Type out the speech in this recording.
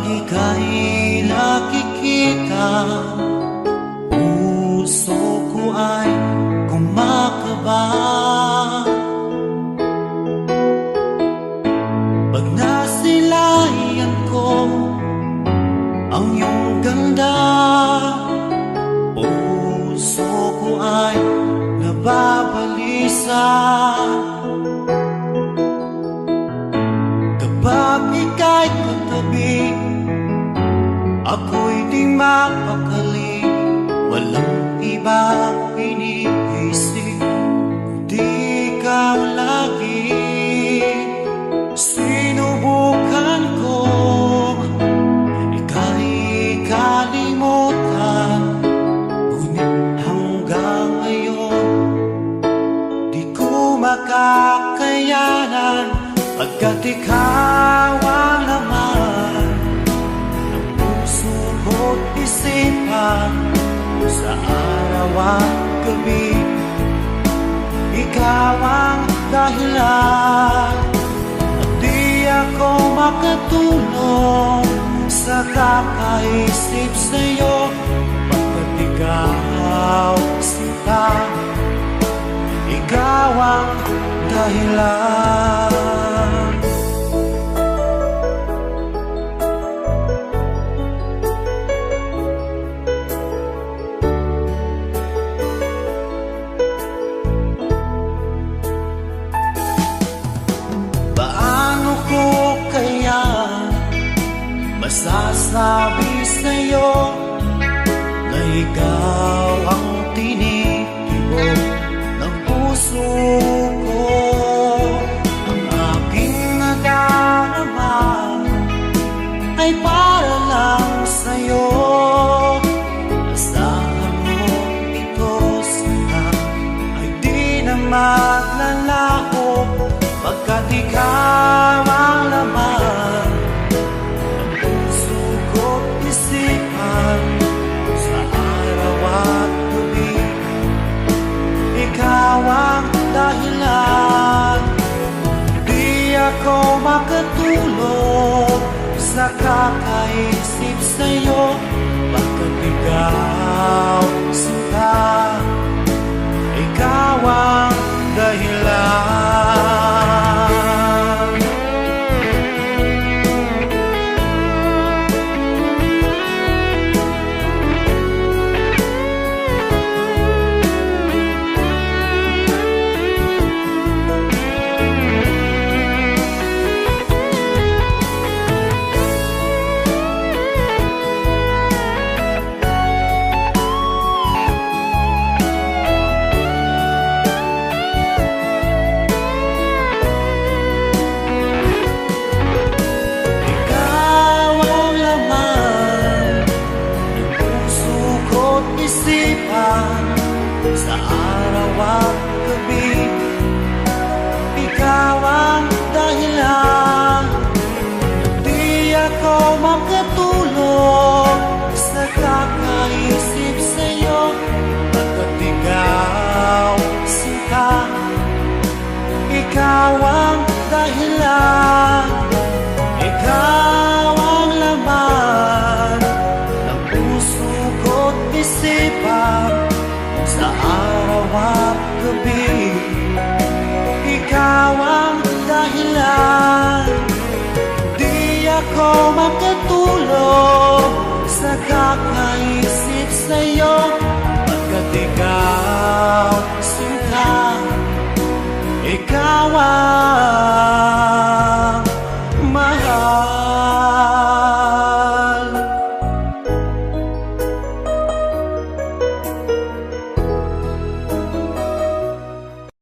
Pag ika'y nakikita Puso ko ay kumakaba. Pag nasilayan ko Ang iyong ganda Puso ko ay nababalisa. Kapag ika'y katabi Ako'y di mapakali Walang iba iniisip. Kundi ikaw lagi Sinubukan ko. Ika'y kalimutan Ngunit hanggang ngayon Di ko makakayanan. Pagkat ikaw ko't isipan Sa araw at gabi. Ikaw ang dahilan At di ako makatulong Sa kakaisip sa'yo. Pagkat ikaw sinta ikaw ang dahilan masasabi sa'yo na ikaw ang tinitibok ng puso Sa araw at gabi Ikaw ang dahilan. Di ako makatulog Sa kakaisip sa'yo. Pagkat ikaw sita Ikaw ang dahilan. Ikaw ang laman Ng puso ko't isipan bawat gabi. Ikaw ang dahilan. Di ako makinig